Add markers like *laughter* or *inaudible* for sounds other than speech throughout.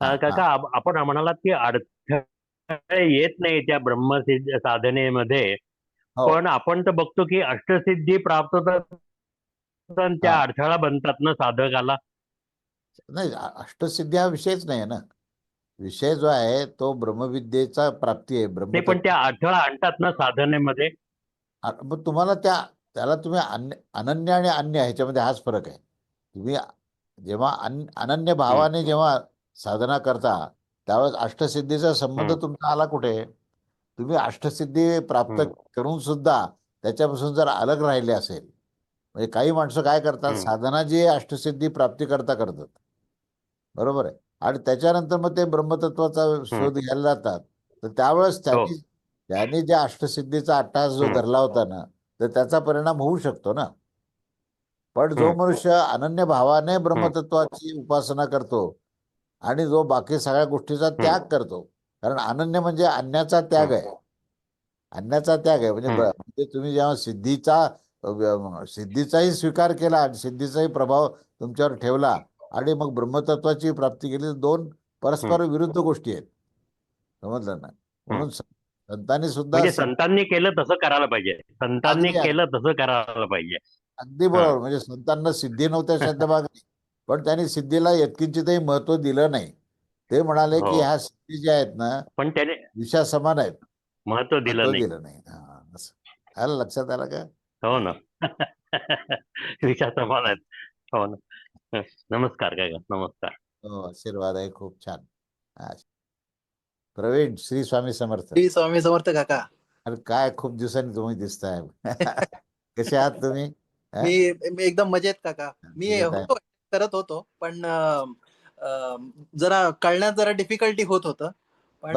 काका आप- आपण म्हणालात की अडथळे येत नाही त्या ब्रह्मसिद्ध साधनेमध्ये. हो. पण आपण तर बघतो की अष्टसिद्धी प्राप्त त्या. अडथळा बनतात ना साधकाला. नाही अष्टसिद्धी हा विषयच नाही ना. विषय जो आहे तो ब्रह्मविद्येचा प्राप्ती आहे ब्रह्म पण त्या अडथळा आणतात ना साधनेमध्ये. मग तुम्हाला त्या त्याला तुम्ही अन्य अनन्य आणि अन्य ह्याच्यामध्ये हाच फरक आहे. तुम्ही जेव्हा अन अनन्य भावाने जेव्हा साधना करता त्यावेळेस अष्टसिद्धीचा संबंध. तुमचा आला कुठे तुम्ही अष्टसिद्धी प्राप्त. करून सुद्धा त्याच्यापासून जर अलग राहिले असेल म्हणजे काही माणसं काय करतात. साधना जी अष्टसिद्धी प्राप्ती करता करतात बरोबर आहे आणि त्याच्यानंतर मग ते ब्रह्मतत्वाचा शोध घ्यायला जातात तर त्यावेळेस त्यांनी त्यांनी ज्या अष्टसिद्धीचा अट्टहास जो. धरला होता ना तर त्याचा परिणाम होऊ शकतो ना पण जो. मनुष्य अनन्य भावाने ब्रह्मतत्वाची उपासना करतो आणि जो बाकी सगळ्या गोष्टीचा त्याग करतो. कारण अनन्य म्हणजे अन्याचा त्याग आहे. अन्याचा त्याग आहे. म्हणजे म्हणजे तुम्ही जेव्हा सिद्धीचा सिद्धीचाही स्वीकार केला आणि सिद्धीचाही प्रभाव तुमच्यावर ठेवला आणि मग ब्रह्मतत्वाची प्राप्ती केली दोन परस्पर विरुद्ध गोष्टी आहेत. समजलं ना? म्हणून संतांनी सुद्धा म्हणजे संतांनी केलं तसं करायला पाहिजे. संतांनी केलं तसं करायला पाहिजे. अगदी बरोबर. म्हणजे संतांना सिद्धी नव्हत्या *laughs* शब्दभाग पण त्यांनी सिद्धीला यत्किंचितही महत्त्व दिलं नाही. ते म्हणाले की हो. ह्या सिद्धी ज्या आहेत ना पण त्याने विषया समान आहेत. महत्त्व दिलं नाही. दिलं नाही. हा, असं. आलं लक्षात आलं का? हो ना. *laughs* विचार समान आहेत. हो ना. नमस्कार काका नमस्कार. हो आशीर्वाद आहे खूप छान. हा. प्रवीण श्री स्वामी समर्थ. श्री स्वामी समर्थ काका. अरे काय खूप दिवसांनी तुम्ही दिसताय. *laughs* कसे आहात तुम्ही? हा? मी मी एकदम मजेत काका. मी मजेत आहे. होतो करत होतो पण जरा कळण्यात जरा डिफिकल्टी होत होतं. पण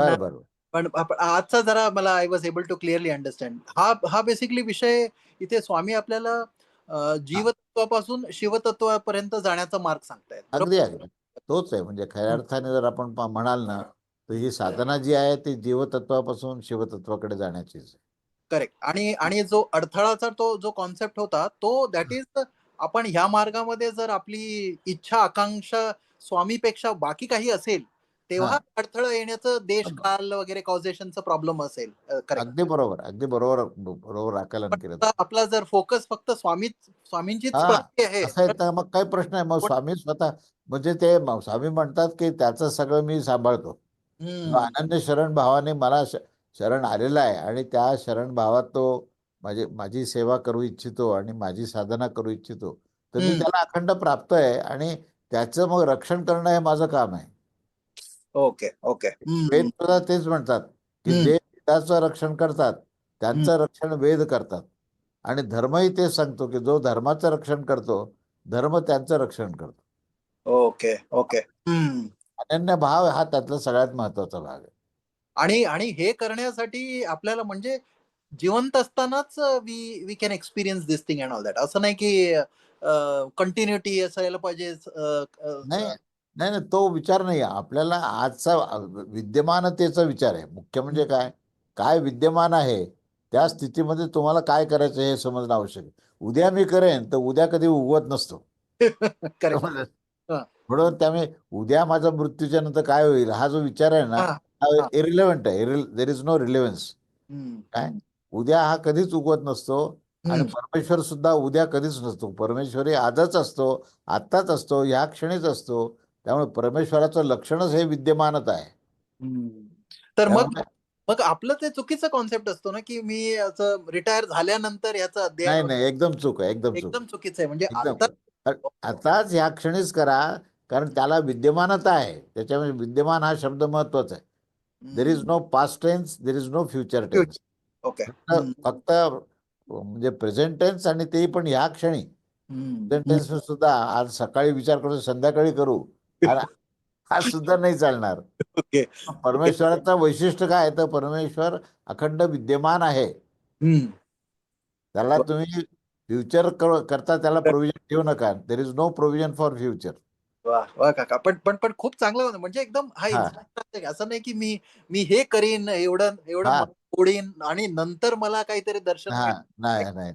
पण आजचा जरा मला I was able to clearly understand हा हा बेसिकली विषय इथे स्वामी आपल्याला जीवतत्वापासून शिवतत्वापर्यंत जाण्याचा मार्ग सांगतायत अगदी अगदी. तोच आहे. म्हणजे खऱ्या अर्थाने जर आपण म्हणाल ना तर ही साधना जी आहे ती जीवतत्वापासून शिवतत्वाकडे जाण्याचीच. करेक्ट आणि आणि जो अडथळाचा तो जो कॉन्सेप्ट होता तो दॅट इज आपण ह्या मार्गामध्ये जर आपली इच्छा आकांक्षा स्वामीपेक्षा बाकी काही असेल तेव्हा. अडथळा येण्याचं देश काल वगैरे कॉझेशनचा प्रॉब्लेम असेल अगदी बरोबर अगदी बरोबर बरोबर आकलन केलं. आपला जर फोकस फक्त स्वामी स्वामींचीच प्राप्ती आहे मग काय प्रश्न आहे. मग स्वामी स्वतः म्हणजे ते म- स्वामी म्हणतात की त्याचं सगळं मी सांभाळतो. अनन्य शरण भावाने मला शरण आलेला आहे आणि त्या शरण भावात तो माझी माझी सेवा करू इच्छितो आणि माझी साधना करू इच्छितो तर मी. त्याला अखंड प्राप्त आहे आणि त्याचं मग रक्षण करणं हे माझं काम आहे. Okay okay. वेद सुद्धा तेच म्हणतात की. जे वेदाचं रक्षण करतात त्यांचं रक्षण वेद करतात. आणि धर्मही तेच सांगतो की जो धर्माचं रक्षण करतो धर्म त्यांचं रक्षण करतो. Okay okay. अनन्य भाव हा त्यातला सगळ्यात महत्त्वाचा भाग आहे. आणि आणि हे करण्यासाठी आपल्याला म्हणजे जिवंत असतानाच we we can experience this thing and all that असं नाही की कंटिन्युटी असायला पाहिजे नाही नाही नाही तो विचार नाही. आपल्याला आजचा विद्यमानतेचा विचार आहे. मुख्य म्हणजे काय? काय विद्यमान आहे? त्या स्थितीमध्ये तुम्हाला काय करायचं हे समजणं आवश्यक आहे. उद्या मी करेन तर उद्या कधी उगवत नसतो. *laughs* म्हणून त्यामुळे उद्या माझ्या मृत्यूच्या नंतर काय होईल? हा जो विचार आहे ना. इरिलेव्हंट आहे. देर इज नो रिलेव्हन्स काय? उद्या हा कधीच उगवत नसतो आणि. परमेश्वर सुद्धा उद्या कधीच नसतो. परमेश्वरी आजच असतो आत्ताच असतो ह्या क्षणीच असतो. त्यामुळे परमेश्वराचं लक्षणच हे विद्यमानच आहे. तर मग मग आपलं ते चुकीचं कॉन्सेप्ट असतो ना की मी असं रिटायर झाल्यानंतर याचा अध्याय नाही नाही एकदम चूक आहे एकदम एकदम चुकीचं आहे. म्हणजे. आताच ह्या क्षणीच करा कारण त्याला विद्यमानता आहे. त्याच्यामुळे विद्यमान हा शब्द महत्त्वाचा आहे. There is no past tense there is no future tense okay. फक्त म्हणजे प्रेझेंट टेन्स आणि ते पण ह्या क्षणी. प्रेझेंट टेन्स सुद्धा आज सकाळी विचार करू संध्याकाळी करू. आज सुद्धा नाही चालणार. ओके. परमेश्वराचं वैशिष्ट्य काय तर परमेश्वर अखंड विद्यमान आहे. त्याला तुम्ही फ्युचर करता त्याला प्रोव्हिजन ठेवू नका. There is no provision for future वा काका. पण पण पण खूप चांगलं. म्हणजे एकदम हा. असं नाही की मी मी हे करीन एवढं एवढं हा. फोडीन आणि नंतर मला काहीतरी दर्शन हा. नाही नाही.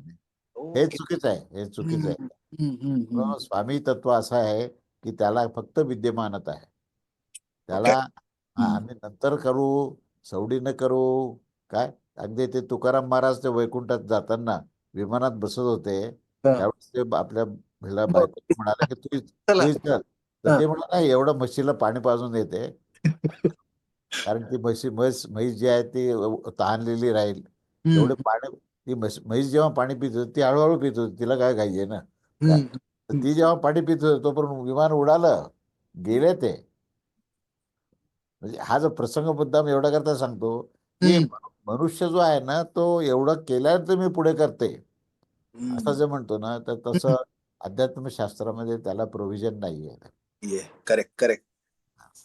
ओके. हे चुकीचं आहे हे चुकीचं आहे. हम्म, हम्म, हम्म, हम्म. म्हणून स्वामी तत्व असं आहे की त्याला फक्त विद्यमानता आहे. त्याला हा, आम्ही नंतर करू सवडीनं करू काय? अगदी ते तुकाराम महाराज ते वैकुंठात जाताना विमानात बसत होते. त्यावेळेस ते आपल्या भिला बायको म्हणाले की तू चला. तू चल. तर ते म्हणलं नाही एवढं म्हशीला पाणी पाजून देते. *laughs* कारण ती म्हशी म्हैस म्हैस जी आहे ती तहानलेली राहील. एवढे पाणी ती म्हैस जेव्हा पाणी पित होती ती हळूहळू पित होती तिला काय घाई आहे ना ती जेव्हा पाणी पित होती तोपर्यंत विमान उडालं गेले ते. म्हणजे हा जो प्रसंग मुद्दाम एवढा करता सांगतो की मनुष्य जो आहे ना तो एवढं केल्यानंतर मी पुढे करते. असं जे म्हणतो ना तर तसं *laughs* अध्यात्मशास्त्रामध्ये त्याला प्रोव्हिजन नाहीये. करेक्ट करेक्ट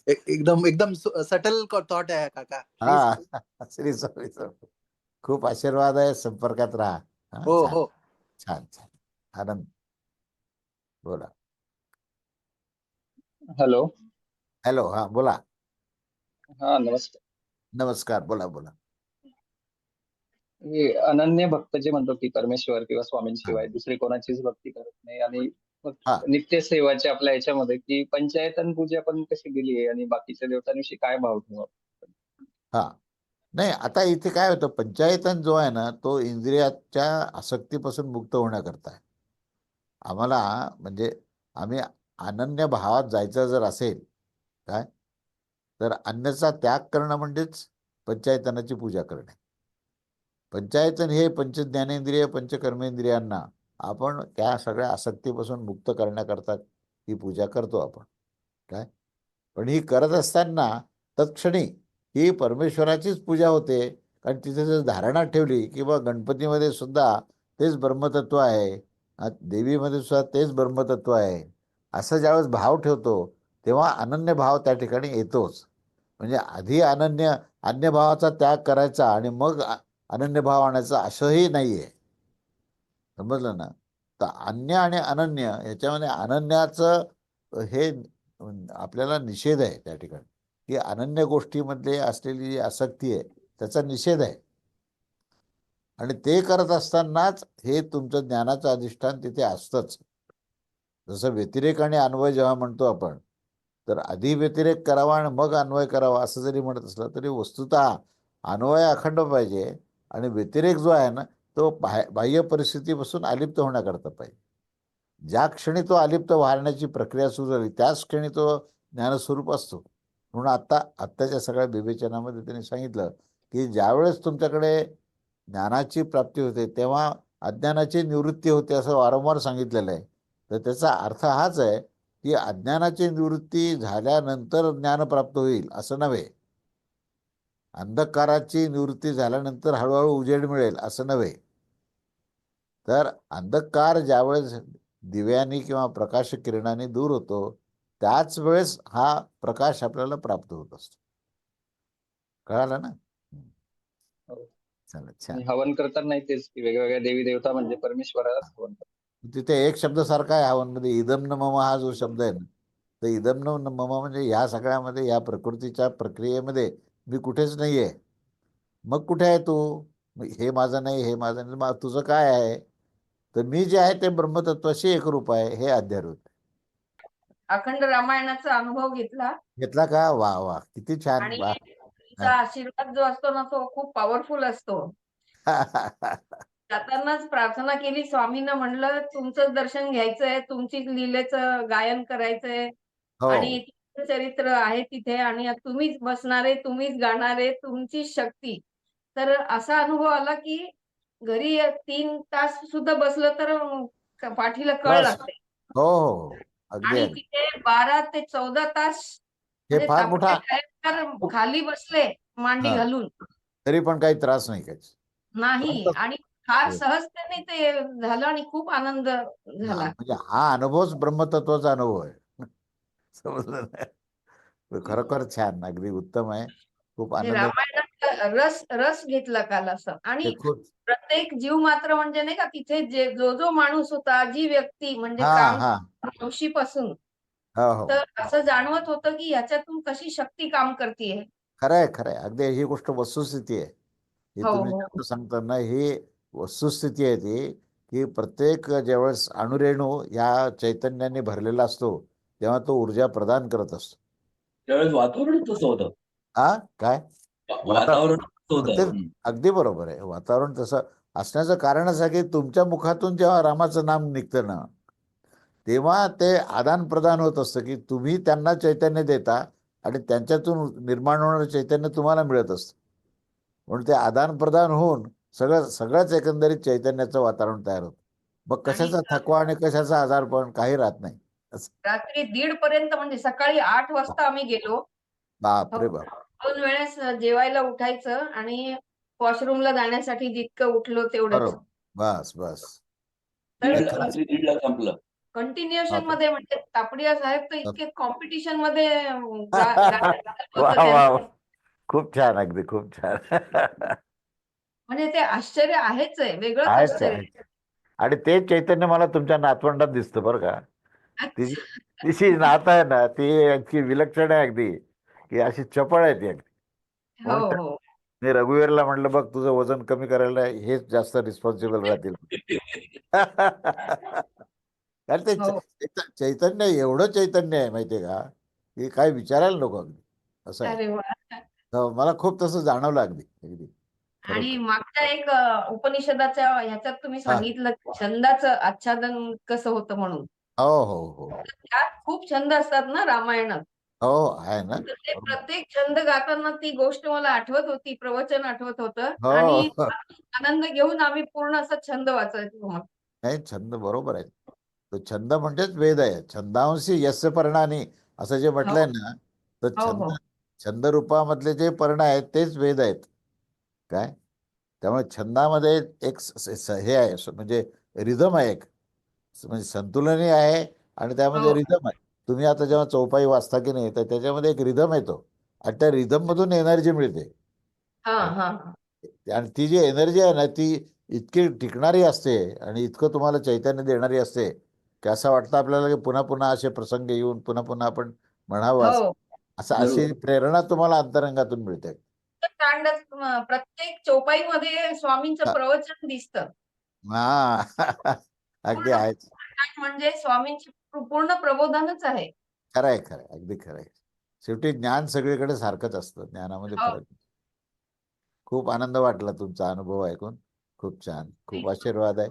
एकदम एकदम सटल थॉट आहे काका। हा श्री स्वामी. खूप आशीर्वाद आहे संपर्कात राहा। हो हो छान छान आनंद। बोला। हॅलो। हॅलो हा बोला। हा नमस्कार। नमस्कार बोला बोला। अनन्य भक्त जे म्हणतो की परमेश्वर किंवा स्वामींशिवाय दुसरी कोणाचीच भक्ती करत नाही आणि हा. नित्य सेवाच्या आपल्या याच्यामध्ये की पंचायतन पूजा पण कशी दिली आहे? आणि बाकीच्या देवतांविषयी काय भाव ठेवा हा. नाही आता इथे काय होतं? पंचायतन जो आहे ना तो इंद्रियाच्या आसक्तीपासून मुक्त होण्याकरता आहे. आम्हाला म्हणजे आम्ही अनन्य भावात जायचं जर असेल काय? तर अन्याचा त्याग करणं म्हणजेच पंचायतनाची पूजा करणे. पंचायतन हे पंच ज्ञानेंद्रिय पंचकर्मेंद्रियांना आपण त्या सगळ्या आसक्तीपासून मुक्त करण्याकरता ही पूजा करतो आपण. काय? पण ही करत असताना तत्क्षणी ही परमेश्वराचीच पूजा होते. कारण तिथे जर धारणा ठेवली किंवा गणपतीमध्ये सुद्धा तेच ब्रह्मतत्व आहे. देवीमध्ये सुद्धा तेच ब्रह्मतत्व आहे. असं ज्यावेळेस भाव ठेवतो तेव्हा अनन्य भाव त्या ठिकाणी येतोच. म्हणजे आधी अनन्य अन्य भावाचा त्याग करायचा आणि मग अनन्य भाव आणायचा असंही नाही आहे समजलं ना? तर अन्य आणि अनन्य याच्यामध्ये अनन्याचं हे आपल्याला निषेध आहे त्या ठिकाणी. की अनन्य गोष्टीमध्ये असलेली जी आसक्ती आहे त्याचा निषेध आहे. आणि ते करत असतानाच हे तुमचं ज्ञानाचं अधिष्ठान तिथे असतंच. जसं व्यतिरेक आणि अन्वय जेव्हा म्हणतो आपण तर आधी व्यतिरेक करावा आणि मग अन्वय करावा असं जरी म्हणत असलं तरी वस्तुतः अन्वय अखंड पाहिजे. आणि व्यतिरेक जो आहे ना तो बाह्य बाह्य परिस्थितीपासून अलिप्त होण्याकरता पाहिजे. ज्या क्षणी तो अलिप्त वाहण्याची प्रक्रिया सुरू झाली त्याच क्षणी तो ज्ञानस्वरूप असतो. म्हणून आत्ता आत्ताच्या सगळ्या विवेचनामध्ये त्यांनी सांगितलं की ज्यावेळेस तुमच्याकडे ज्ञानाची प्राप्ती होते तेव्हा अज्ञानाची निवृत्ती होते असं वारंवार सांगितलेलं आहे. तर त्याचा अर्थ हाच आहे की अज्ञानाची निवृत्ती झाल्यानंतर ज्ञान प्राप्त होईल असं नव्हे. अंधकाराची निवृत्ती झाल्यानंतर हळूहळू उजेड मिळेल असं नव्हे. तर अंधकार ज्यावेळेस दिव्यानी किंवा प्रकाश किरणाने दूर होतो त्याच वेळेस हा प्रकाश आपल्याला प्राप्त होत असतो. कळालं ना? हो. हवन करताना तेच की वेगवेगळ्या देवी देवता म्हणजे परमेश्वरालाच हवन. तिथे एक शब्द सारखा आहे हवनमध्ये इदम न मम हा जो शब्द आहे ना तर इदम न मम म्हणजे ह्या सगळ्यामध्ये या प्रकृतीच्या प्रक्रियेमध्ये मी कुठेच नाही आहे मग कुठे आहे तू? हे माझं नाही हे माझं नाही तुझं काय आहे? तर मी जे आहे ते ब्रह्मतत्वाशी एकरूप आहे हे अध्यारूप. अखंड रामायणाचा अनुभव घेतला. घेतला का? वा वा. किती छान वा. आशीर्वाद जो असतो ना तो खूप पॉवरफुल असतो. *laughs* जातानाच प्रार्थना केली स्वामींना म्हणलं तुमचं दर्शन घ्यायचंय तुमची लीलेचं गायन करायचंय हो. आणि चरित्र आहे तिथे आणि तुम्हीच बसणारे तुम्हीच गाणारे तुमची शक्ती. तर असा अनुभव आला की घरी तीन तास सुद्धा बसलं तर पाठीला कळ बस. लागते. हो हो हो. अगदी आणि अगदी. तिथे बारा ते चौदा तास हे म्हणजे फार मोठा खाली बसले मांडी हा. घालून. तरी पण काही त्रास नाही काहीच. नाही. आणि फार हो. सहजतेने ते झालं आणि खूप आनंद हा, झाला. म्हणजे हा अनुभवच ब्रह्मतत्वाचा अनुभव आहे. *laughs* समजलं ना खरोखर छान अगदी उत्तम आहे. खूप म्हणजे आनंद रामायणात रस रस घेतला काल असं. आणि प्रत्येक जीव मात्र म्हणजे नाही का तिथे जे जो जो माणूस होता जी व्यक्ती म्हणजे काम हा. हो हो. तर असं जाणवत होतं की ह्याच्यातून कशी शक्ती काम करते खरंय खरंय. अगदी ही गोष्ट वस्तुस्थिती आहे. ही सांगताना ही. वस्तुस्थिती आहे ती की प्रत्येक ज्यावेळेस अणुरेणू या चैतन्याने भरलेला असतो तेव्हा तो ऊर्जा प्रदान करत असतो. त्यावेळेस वातावरण तसं होतं. हा काय? वातावरण ते-. अगदी बरोबर आहे. वातावरण तसं असण्याचं कारणच आहे की तुमच्या मुखातून जेव्हा रामाचं नाम निघतं ना तेव्हा ते आदान प्रदान होत असतं की तुम्ही त्यांना चैतन्य देता आणि त्यांच्यातून निर्माण होणारं चैतन्य तुम्हाला मिळत असतं. म्हणून ते आदान प्रदान होऊन सगळं सगळंच एकंदरीत चैतन्याचं वातावरण तयार होतं. मग कशाचा थकवा आणि कशाचा आजारपण काही राहत नाही. रात्री दीड पर्यंत म्हणजे सकाळी आठ वाजता आम्ही गेलो. बाप रे हो. बाप. दोन वेळेस जेवायला उठायचं आणि वॉशरूमला जाण्यासाठी जितकं उठलो तेवढंच बरोबर बस बस तर दीडला रात्री दीडला संपलं कंटिन्युएशन. मध्ये म्हणजे तापडिया साहेब तर इतके कॉम्पिटिशनमध्ये अं, गा- गायब होतं वा वा त्यांचं. वा. खूप छान अगदी खूप छान *laughs* म्हणजे ते आश्चर्य आहेच आहे वेगळंच आहेच आश्चर्य आहे. आणि ते चैतन्य मला तुमच्या नातवंडात दिसतं बरं का ती अच्छा. तिची नात आहे ना ती इतकी विलक्षण आहे अगदी की अशी चपळ आहे ती अगदी. हो म्हणून हो. मी रघुवीरला म्हटलं बघ तुझं वजन कमी करायला हेच जास्त रिस्पॉन्सिबल राहतील. *laughs* कारण ते हो. चै- चैतन्य एवढं चैतन्य आहे माहितीये का की काय विचारायला नको अगदी. असं आहे. अरे वा. तर मला खूप तसं जाणवलं अगदी अगदी. आणि. मागच्या एक अ, उपनिषदाच्या ह्याच्यात तुम्ही सांगितलं छंदाचं आच्छादन कसं होतं म्हणून. हो हो हो. त्यात खूप छंद असतात ना रामायणात. हो आहे ना. तर ते प्रत्येक छंद गाताना ती गोष्ट मला आठवत होती प्रवचन आठवत होतं. हो. आणि आनंद घेऊन आम्ही पूर्ण असा छंद वाचायचो मग. नाही छंद बरोबर आहे. तो छंद म्हणजेच वेद आहे. छंदांशी यस्य पर्णानी असं जे म्हटलंय ना तर हो, छंद हो. छंद रूपामधले जे पर्ण आहेत तेच वेद आहेत. काय? त्यामुळे छंदामध्ये एक स- स- स- हे आहे स- म्हणजे रिदम आहे एक. स- म्हणजे संतुलनही आहे आणि त्यामध्ये हो. रिदम आहे. तुम्ही आता जेव्हा चौपाई वाचता की नाही तर त्याच्यामध्ये एक रिदम येतो. आणि त्या रिदम मधून एनर्जी मिळते. हा हा. हा. आणि ती जी एनर्जी आहे ना ती इतकी टिकणारी असते आणि इतकं तुम्हाला चैतन्य देणारी असते की असं वाटतं आपल्याला की पुन्हा पुन्हा असे प्रसंग येऊन पुन्हा पुन्हा आपण म्हणावं असं- हो. असं. अशी. प्रेरणा तुम्हाला अंतरंगातून मिळते. प्रत्येक चौपाईमध्ये स्वामींचं. प्रवचन दिसतं. हा. *laughs* अगदी कांड म्हणजे स्वामींची पूर्ण प्रबोधनच आहे. खरं आहे खरं आहे अगदी खरं आहे शेवटी ज्ञान सगळीकडे सारखंच असतं. ज्ञानामध्ये हो. फरक. खूप आनंद वाटला तुमचा अनुभव ऐकून. खूप छान. खूप आशीर्वाद आहे.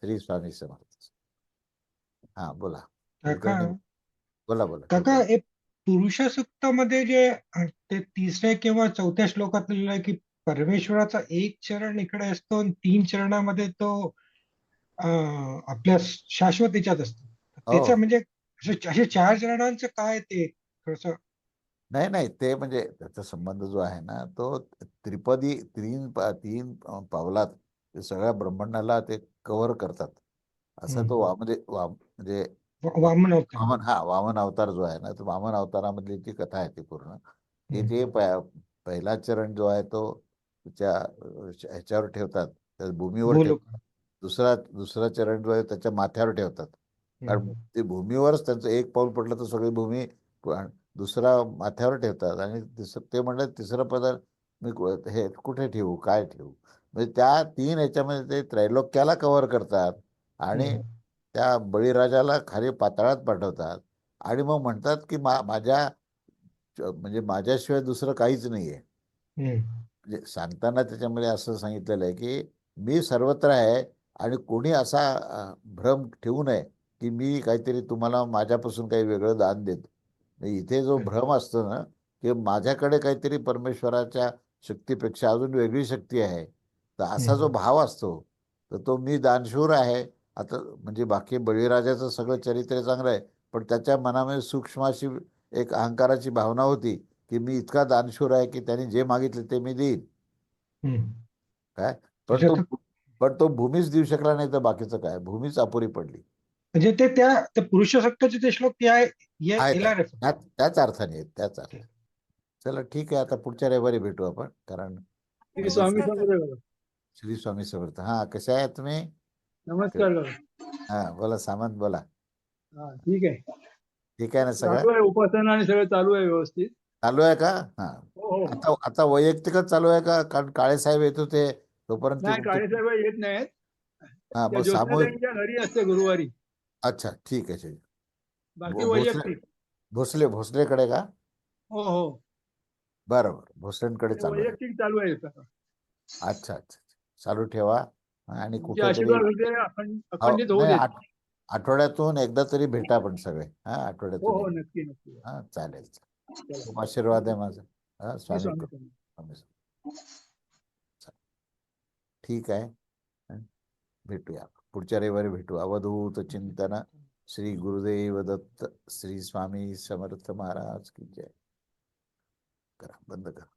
श्री स्वामी समर्थ. हा बोला. काका बोला बोला. काका एक पुरुष सुक्तामध्ये जे ते तिसऱ्या किंवा चौथ्या श्लोकात लिहिलं आहे की परमेश्वराचा एक चरण इकडे असतो आणि तीन चरणामध्ये तो अ, आपल्या शाश्वतीच्यात असतो. त्याचं हो. म्हणजे असे चार चरणांचं काय ते? थोडस नाही नाही ते म्हणजे त्याचा संबंध जो आहे ना तो त्रिपदी तीन तीन पावलात सगळ्या ब्रह्मांडाला ते कव्हर करतात. असं तो म्हणजे म्हणजे वामन वामन हा वामन अवतार जो आहे ना तो वामन अवतारामधली ती कथा आहे ती पूर्ण. ते प- पहिला चरण जो आहे तो ह्याच्यावर ठेवतात. त्या भूमीवर. ठेवतात. दुसरा दुसरा चरण जो आहे त्याच्या माथ्यावर ठेवतात. कारण. ते भूमीवरच त्यांचं एक पाऊल पडलं तर सगळी भूमी दुसरा माथ्यावर ठेवतात आणि तिसरं ते म्हणलं तिसरं पदार्थ मी हे कुठे ठेवू काय ठेवू म्हणजे त्या तीन ह्याच्यामध्ये ते त्रैलोक्याला कव्हर करतात आणि. त्या बळीराजाला खाली पाताळात पाठवतात आणि मग म्हणतात की मा माझ्या म्हणजे माझ्याशिवाय दुसरं काहीच नाही आहे हम्म. म्हणजे सांगताना त्याच्यामध्ये असं सांगितलेलं आहे की मी सर्वत्र आहे आणि कोणी असा भ्रम ठेवू नये की मी काहीतरी तुम्हाला माझ्यापासून काही वेगळं दान देतो. इथे जो भ्रम असतो ना की माझ्याकडे काहीतरी परमेश्वराच्या शक्तीपेक्षा अजून वेगळी शक्ती आहे तर असा जो. भाव असतो तर तो मी दानशूर आहे. आता म्हणजे बाकी बळीराजाचं सगळं चरित्र चांगलं आहे पण त्याच्या मनामध्ये सूक्ष्म अशी एक अहंकाराची भावना होती की मी इतका दानशूर आहे की त्यांनी जे मागितले ते मी देईन. काय? पण तो पण तो भूमीच देऊ शकला नाही तर बाकीचं काय? भूमीच अपुरी पडली. म्हणजे ते त्या त्या पुरुष सक्ताचे ते श्लोक refer त्या- त्याच अर्थाने त्याच अर्थाने. चला ठीक आहे आता पुढच्या रविवारी भेटू आपण कारण श्री स्वामी समर्थ बाबा. श्री स्वामी समर्थ. हा कशा आहे तुम्ही? नमस्कार. हा बोला सामंत बोला. हा ठीक आहे. ठीक आहे ना सगळं? आहे उपासना आणि सगळं चालू आहे व्यवस्थित. चालू आहे का? हा. हो हो. आता आता वैयक्तिकच चालू आहे का? कारण काळे साहेब येत होते तोपर्यंत नाही ते- काळेसाहेब येत नाहीत. हा सामूहिक घरी असते गुरुवारी. अच्छा ठीक आहे ठीक बाकी भोसले- वैयक्तिक. भोसले भोसलेकडे का? हो हो. बरोबर भोसलेंकडे चालू आहे. वैयक्तिक चालू आहे आता. अच्छा अच्छा चालू ठेवा. आणि तुमचे कुठेतरी आशीर्वाद होते अखंड- हो, अखंडित होऊ नाही, देत. आठ- आठवड्यातून एकदा तरी भेटा आपण सगळे. हा हो हो आठवड्यातून नक्की नक्की. हा चालेल चला. खूप आशीर्वाद आहे माझा. हा स्वामी स्वामी. चालेल. ठीक आहे. हं. भेटूया पुढच्या रविवारी भेटू. अवधूत चिंतन. श्री गुरुदेव दत्त. श्री स्वामी समर्थ महाराज की जय. करा बंद करा.